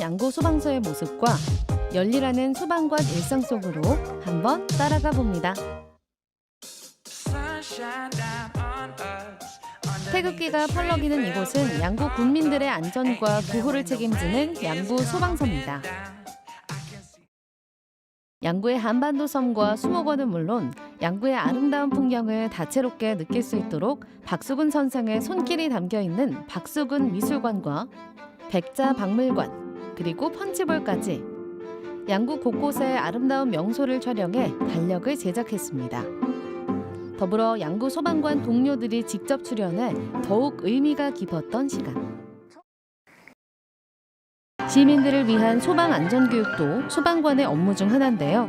양구 소방서의 모습과 열일하는 소방관 일상 속으로 한번 따라가 봅니다. 태극기가 펄럭이는 이곳은 양구 군민들의 안전과 구호를 책임지는 양구 소방서입니다. 양구의 한반도 섬과 수목원은 물론 양구의 아름다운 풍경을 다채롭게 느낄 수 있도록 박수근 선생의 손길이 담겨 있는 박수근 미술관과 백자 박물관 그리고 펀치볼까지 양구 곳곳에 아름다운 명소를 촬영해 달력을 제작했습니다. 더불어 양구 소방관 동료들이 직접 출연해 더욱 의미가 깊었던 시간. 시민들을 위한 소방 안전 교육도 소방관의 업무 중 하나인데요.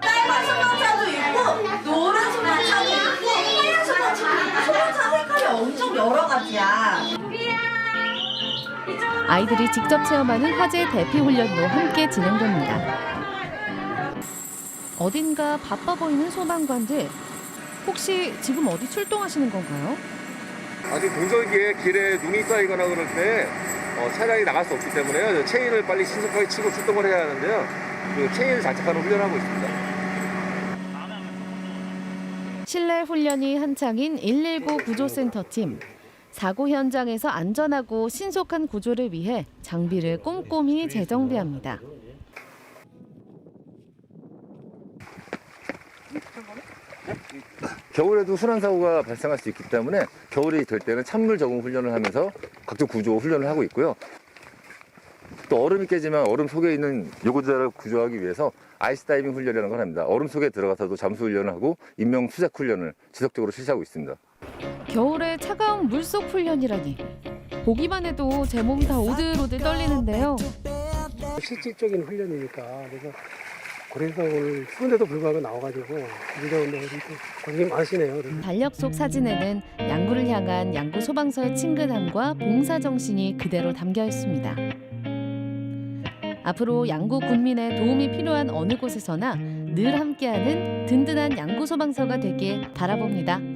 빨간 소방차도 있고 노란 소방차도 있고 하얀 소방차도 있고 소방차 색깔이 엄청 여러 가지야. 아이들이 직접 체험하는 화재 대피 훈련도 함께 진행됩니다. 어딘가 바빠 보이는 소방관들. 혹시 지금 어디 출동하시는 건가요? 아직 공절기에 길에 눈이 쌓이거나 그럴 때 어, 차량이 나갈 수 없기 때문에 체인을 빨리 신속하게 치고 출동을 해야 하는데요. 그 체인을 장착하는 훈련하고 있습니다. 실내 훈련이 한창인 119 구조센터 팀. 사고 현장에서 안전하고 신속한 구조를 위해 장비를 꼼꼼히 재정비합니다. 겨울에도 순환 사고가 발생할 수 있기 때문에 겨울이 될 때는 찬물 적응 훈련을 하면서 각종 구조 훈련을 하고 있고요. 또 얼음이 깨지면 얼음 속에 있는 요구자를 구조하기 위해서 아이스 다이빙 훈련이라는 걸 합니다. 얼음 속에 들어가서도 잠수 훈련을 하고 인명 수색 훈련을 지속적으로 실시하고 있습니다. 겨울에 차가운 물속 훈련이라니. 보기만 해도 제몸다 오들오들 떨리는데요. 실질적인 훈련이니까 그래서 그래서 오늘 추운데도 불구하고 나와가지고 고생이 많으시네요. 달력 속 사진에는 양구를 향한 양구 소방서의 친근함과 봉사 정신이 그대로 담겨 있습니다. 앞으로 양구 군민의 도움이 필요한 어느 곳에서나 늘 함께하는 든든한 양구 소방서가 되길 바라봅니다.